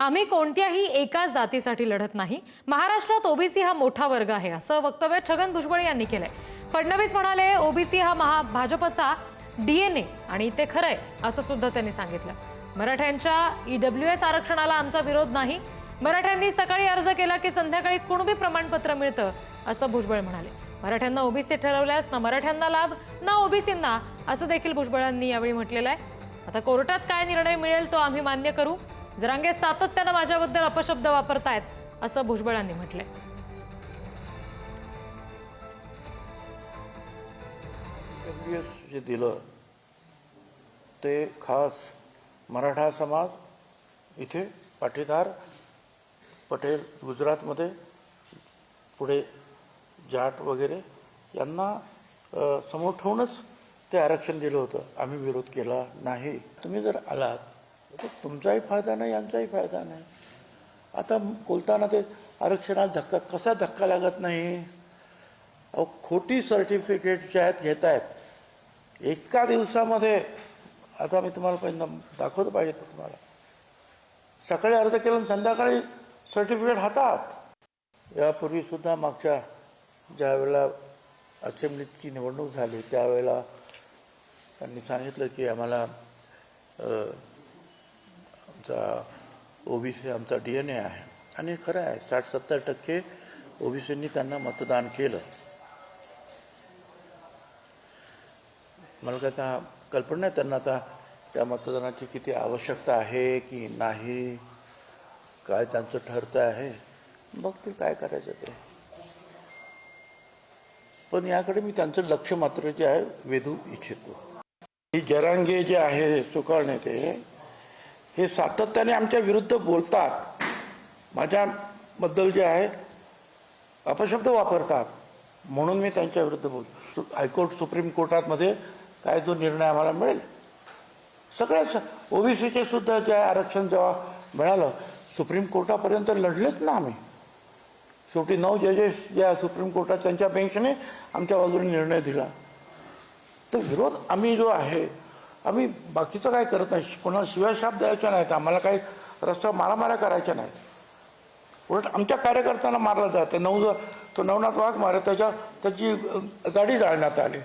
आम्ही कोणत्याही एका जातीसाठी लढत नाही. महाराष्ट्रात ओबीसी हा मोठा वर्ग आहे असं वक्तव्य छगन भुजबळ यांनी केलंय. फडणवीस म्हणाले ओबीसी हा महा भाजपचा डीएनए आणि ते खरंय असं सुद्धा त्यांनी सांगितलं. मराठ्यांच्या ईडब्ल्यू एस आरक्षणाला आमचा विरोध नाही. मराठ्यांनी सकाळी अर्ज केला की संध्याकाळी कुणबी प्रमाणपत्र मिळतं असं भुजबळ म्हणाले. मराठ्यांना ओबीसी ठरवल्यास ना मराठ्यांना लाभ ना ओबीसींना असं देखील भुजबळांनी यावेळी म्हटलेलं आहे. आता कोर्टात काय निर्णय मिळेल तो आम्ही मान्य करू. जरांगे सातत्यानं माझ्याबद्दल अपशब्द वापरतायत असं भुजबळांनी म्हटलंय. एस जे दिलं ते खास मराठा समाज इथे पाटीदार पटेल गुजरातमध्ये पुढे जाट वगैरे यांना समोर ठेवूनच ते आरक्षण दिलं होतं. आम्ही विरोध केला नाही. तुम्ही जर आलात तुमचाही फायदा नाही आमचाही फायदा नाही. आता बोलताना ते आरक्षणात धक्का कसा धक्का लागत नाही? अहो खोटी सर्टिफिकेट ज्या आहेत घेत आहेत. एका दिवसामध्ये आता मी तुम्हाला पहिल्यांदा दाखवत पाहिजे तुम्हाला. सकाळी अर्ज केला आणि संध्याकाळी सर्टिफिकेट हातात. यापूर्वीसुद्धा मागच्या ज्यावेळेला असेंब्लीची निवडणूक झाली त्यावेळेला त्यांनी सांगितलं की आम्हाला आमचा ओबीसी आमचा डी एन ए आहे. आणि खरं आहे साठ सत्तर टक्के ओबीसींनी त्यांना मतदान केलं. मला काय आता कल्पना नाही त्यांना आता त्या मतदानाची किती आवश्यकता आहे की नाही काय त्यांचं ठरतं आहे? बघतील काय करायचं ते. पण याकडे मी त्यांचं लक्ष मात्र जे आहे वेधू इच्छितो. ही जरांगे जे आहे सुकाळणे ते हे सातत्याने आमच्या विरुद्ध बोलतात. माझ्याबद्दल जे आहे अपशब्द वापरतात. म्हणून मी त्यांच्या विरुद्ध बोलतो. हायकोर्ट सुप्रीम कोर्टातमध्ये काय जो निर्णय आम्हाला मिळेल? सगळ्याच ओबीसीचे सुद्धा जे आरक्षण जेव्हा मिळालं सुप्रीम कोर्टापर्यंत लढलेच ना आम्ही. शेवटी नऊ जजेस जे आहे सुप्रीम कोर्टात त्यांच्या बेंचने आमच्या बाजूने निर्णय दिला. तर विरोध आम्ही जो आहे आम्ही बाकीचं काय करत नाही. कोणाला शिवाय शाप द्यायच्या नाहीत आम्हाला काही रस्त्यावर मारामाऱ्या करायच्या नाहीत उलट आमच्या कार्यकर्त्यांना मारलं जातं नऊ तो नवनाथ वाघ मारे त्याच्या त्याची गाडी जाळण्यात आली.